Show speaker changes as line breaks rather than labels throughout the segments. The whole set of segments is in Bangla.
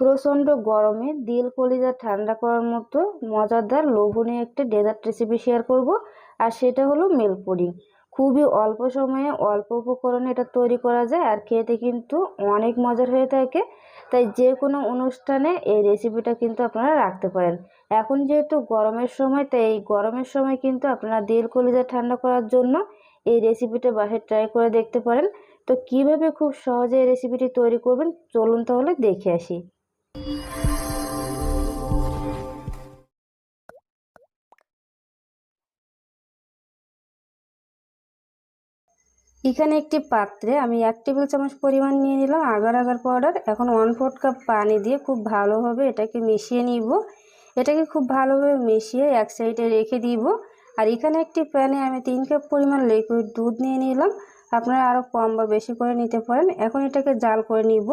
প্রচণ্ড গরমে দিল কলিজা ঠান্ডা করার মতো মজাদার, লোভনীয় একটা ডেজার্ট রেসিপি শেয়ার করব। আর সেটা হলো মেল পুডিং খুবই অল্প সময়ে অল্প উপকরণে এটা তৈরি করা যায় আর খেতে কিন্তু অনেক মজার হয়ে থাকে। তাই যে কোনো অনুষ্ঠানে এই রেসিপিটা কিন্তু আপনারা রাখতে পারেন। এখন যেহেতু গরমের সময়, তাই এই গরমের সময় কিন্তু আপনারা দিল কলিজা ঠান্ডা করার জন্য এই রেসিপিটা বাসায় ট্রাই করে দেখতে পারেন। তো কীভাবে খুব সহজে এই রেসিপিটি তৈরি করবেন, চলুন তাহলে দেখে আসি। এখানে একটি পাত্রে আমি এক টেবিল চামচ পরিমাণ নিয়ে নিলাম আগার আগার পাউডার এখন ওয়ান ফোর্থ কাপ পানি দিয়ে খুব ভালোভাবে এটাকে মিশিয়ে নিব। এটাকে খুব ভালোভাবে মিশিয়ে এক সাইডে রেখে দিব। আর এখানে একটি প্যানে আমি তিন কাপ পরিমাণ লিকুইড দুধ নিয়ে নিলাম। আপনারা আরও কম বা বেশি করে নিতে পারেন। এখন এটাকে জাল করে নিব।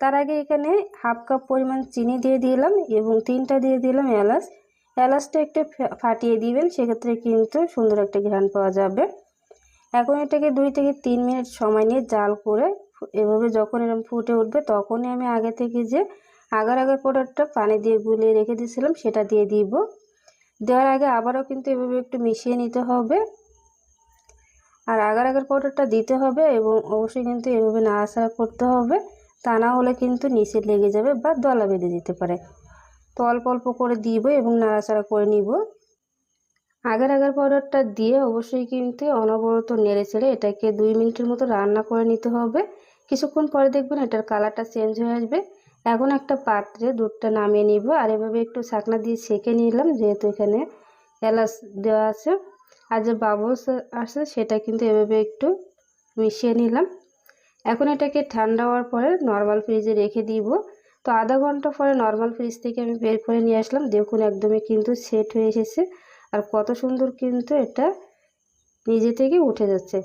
তার আগে এখানে হাফ কাপ পরিমাণ চিনি দিয়ে দিলাম এবং তিনটা দিয়ে দিলাম এলাচ। এলাচটা একটু ফাটিয়ে দিবেন, সেক্ষেত্রে কিন্তু সুন্দর একটা ঘ্রাণ পাওয়া যাবে। এখন এটাকে দুই থেকে তিন মিনিট সময় নিয়ে জাল করে এভাবে যখন এরকম ফুটে উঠবে তখনই আমি আগে থেকে যে আগার আগার পাউডারটা পানি দিয়ে গুলিয়ে রেখে দিয়েছিলাম সেটা দিয়ে দিব। দেওয়ার আগে আবারও কিন্তু এভাবে একটু মিশিয়ে নিতে হবে। আর আগার আগার পাউডারটা দিতে হবে এবং অবশ্যই কিন্তু এভাবে নাড়াচাড়া করতে হবে। তা না হলে কিন্তু নিচে লেগে যাবে বা দলা বেঁধে যেতে পারে। তো অল্প অল্প করে দিব এবং নাড়াচাড়া করে নিব। আগার আগার পাউডারটা দিয়ে অবশ্যই কিন্তু অনবরত নেড়ে ছেড়ে এটাকে দুই মিনিটের মতো রান্না করে নিতে হবে। কিছুক্ষণ পরে দেখবেন এটার কালারটা চেঞ্জ হয়ে আসবে। এখন একটা পাত্রে দুধটা নামিয়ে নিব আর এভাবে একটু ছাকনা দিয়ে সেঁকে নিলাম যেহেতু এখানে এলাচ দেওয়া আছে। আর যে বাবলস আছে সেটা কিন্তু এভাবে একটু মিশিয়ে নিলাম। এখন এটাকে ঠান্ডা হওয়ার পরে নর্মাল ফ্রিজে রেখে দিব। তো আধা ঘণ্টা পরে নর্মাল ফ্রিজ থেকে আমি বের করে নিয়ে আসলাম। দেখুন একদমই কিন্তু সেট হয়ে এসেছে। আর কত সুন্দর কিন্তু এটা নিজে থেকে উঠে যাচ্ছে।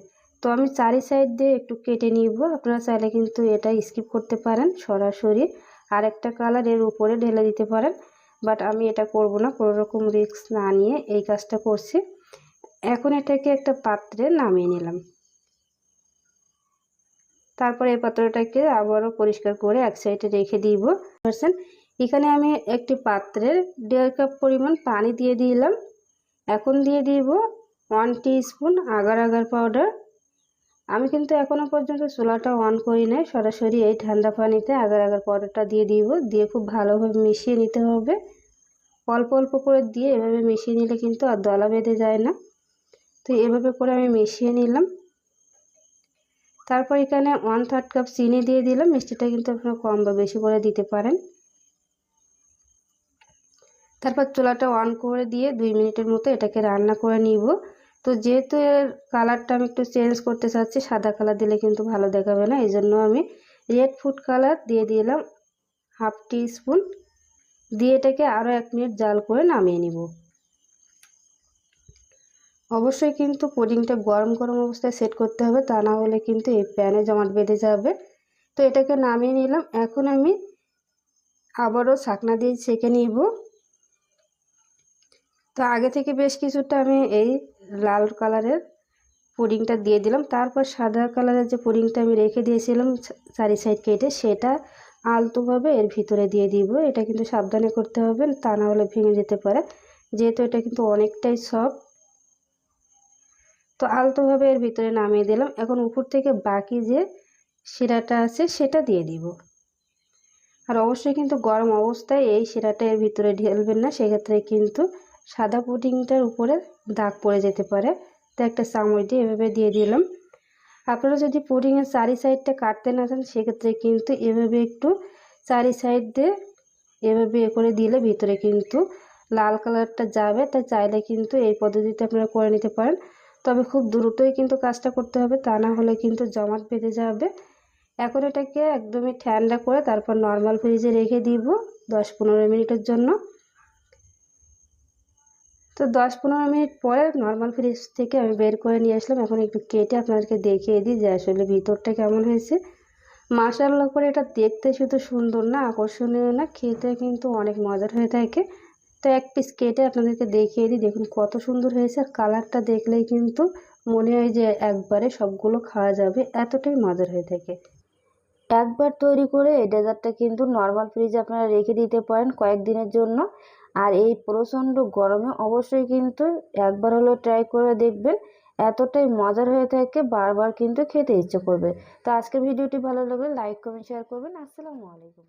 তো আমি চারি সাইড দিয়ে একটু কেটে নিব। আপনারা চাইলে কিন্তু এটা স্কিপ করতে পারেন সরাসরি। আর একটা কালারের উপরে ঢেলে দিতে পারেন। বাট আমি এটা করব না, কোনো রকম রিস্ক না নিয়ে এই কাজটা করছি। এখন এটাকে একটা পাত্রে নামিয়ে নিলাম। তারপর এই পাত্রটাকে আবারও পরিষ্কার করে এক সাইডে রেখে দিব। এখানে আমি একটি পাত্রে দেড় কাপ পরিমাণ পানি দিয়ে দিলাম। এখন দিয়ে দিব one spoon agar agar powder আমি কিন্তু এখনও পর্যন্ত চুলাটা অন করি নাই, সরাসরি এই ঠান্ডা পানিতে আগার আগার পাউডারটা দিয়ে দিব, দিয়ে খুব ভালোভাবে মিশিয়ে নিতে হবে। অল্প অল্প করে দিয়ে এভাবে মিশিয়ে নিলে কিন্তু আর দলা বেঁধে যায় না। তো এভাবে করে আমি মিশিয়ে নিলাম। তারপর এখানে ওয়ান থার্ড কাপ চিনি দিয়ে দিলাম, মিষ্টিটা কিন্তু আপনারা কম বা বেশি করে দিতে পারেন। তারপর চুলাটা অন করে দিয়ে দুই মিনিটের মতো এটাকে রান্না করে নিব। তো যেহেতু এর কালারটা আমি একটু চেঞ্জ করতে চাচ্ছি, সাদা কালার দিলে কিন্তু ভালো দেখাবে না। এই জন্য আমি রেড ফুড কালার দিয়ে দিলাম হাফ টি স্পুন দিয়ে এটাকে আরও এক মিনিট জাল করে নামিয়ে নিব। অবশ্যই কিন্তু পুডিংটা গরম গরম অবস্থায় সেট করতে হবে, তা না হলে কিন্তু এই প্যানে জমাট বেঁধে যাবে। তো এটাকে নামিয়ে নিলাম। এখন আমি আবারও ছাকনা দিয়ে ছেঁকে নিব। তো আগে থেকে বেশ কিছুটা আমি এই লাল কালারের পুডিংটা দিয়ে দিলাম। তারপর সাদা কালারের যে পুডিংটা আমি রেখে দিয়েছিলাম চারি সাইড কেটে, সেটা আলতোভাবে এর ভিতরে দিয়ে দিব। এটা কিন্তু সাবধানে করতে হবে, তা না হলে ভেঙে যেতে পারে। যেহেতু এটা কিন্তু অনেকটাই সফট। তো আলতোভাবে এর ভিতরে নামিয়ে দিলাম। এখন উপর থেকে বাকি যে শিরাটা আছে, সেটা দিয়ে দিব। আর অবশ্যই কিন্তু গরম অবস্থায় এই শিরাটা এর ভিতরে ঢেলবেন না, সেক্ষেত্রে কিন্তু সাদা পুডিংটার উপরে দাগ পড়ে যেতে পারে। তো একটা চামচ দিয়ে এভাবে দিয়ে দিলাম। আপনারা যদি পুডিংয়ের চারি সাইডটা কাটতে না চান, সেক্ষেত্রে কিন্তু এভাবে একটু চারি সাইড দিয়ে এভাবে এ করে দিলে ভিতরে কিন্তু লাল কালারটা যাবে। তাই চাইলে কিন্তু এই পদ্ধতিতে আপনারা করে নিতে পারেন। তবে খুব দ্রুতই কিন্তু কাজটা করতে হবে, তা না হলে কিন্তু জমাট বেঁধে যাবে। এখন এটাকে একদমই ঠান্ডা করে তারপর নর্মাল ফ্রিজে রেখে দিব দশ পনেরো মিনিটের জন্য। তো দশ পনেরো মিনিট পরে নর্মাল ফ্রিজ থেকে আমি বের করে নিয়ে আসলাম। এখন একটু কেটে আপনাদেরকে দেখিয়ে দিই যে আসলে ভিতরটা কেমন হয়েছে। মাসাল্লা করে এটা দেখতে শুধু সুন্দর না, আকর্ষণীয় না, খেতে কিন্তু অনেক মজার হয়ে থাকে। তো এক পিস কেটে আপনাদেরকে দেখিয়ে দিই, দেখুন কত সুন্দর হয়েছে। আর কালারটা দেখলেই কিন্তু মনে হয় যে একবারে সবগুলো খাওয়া যাবে, এতটাই মজার হয়ে থাকে। একবার তৈরি করে এই ডেজার্টটা কিন্তু নর্মাল ফ্রিজে আপনারা রেখে দিতে পারেন কয়েকদিনের জন্য। আর এই প্রচণ্ড গরমে অবশ্যই কিন্তু একবার হলেও ট্রাই করে দেখবেন, এতটাই মজার হয়ে থাকে, বারবার কিন্তু খেতে ইচ্ছে করবে। তো আজকের ভিডিওটি ভালো লাগলে লাইক কমেন্ট শেয়ার করবেন। আসসালামু আলাইকুম।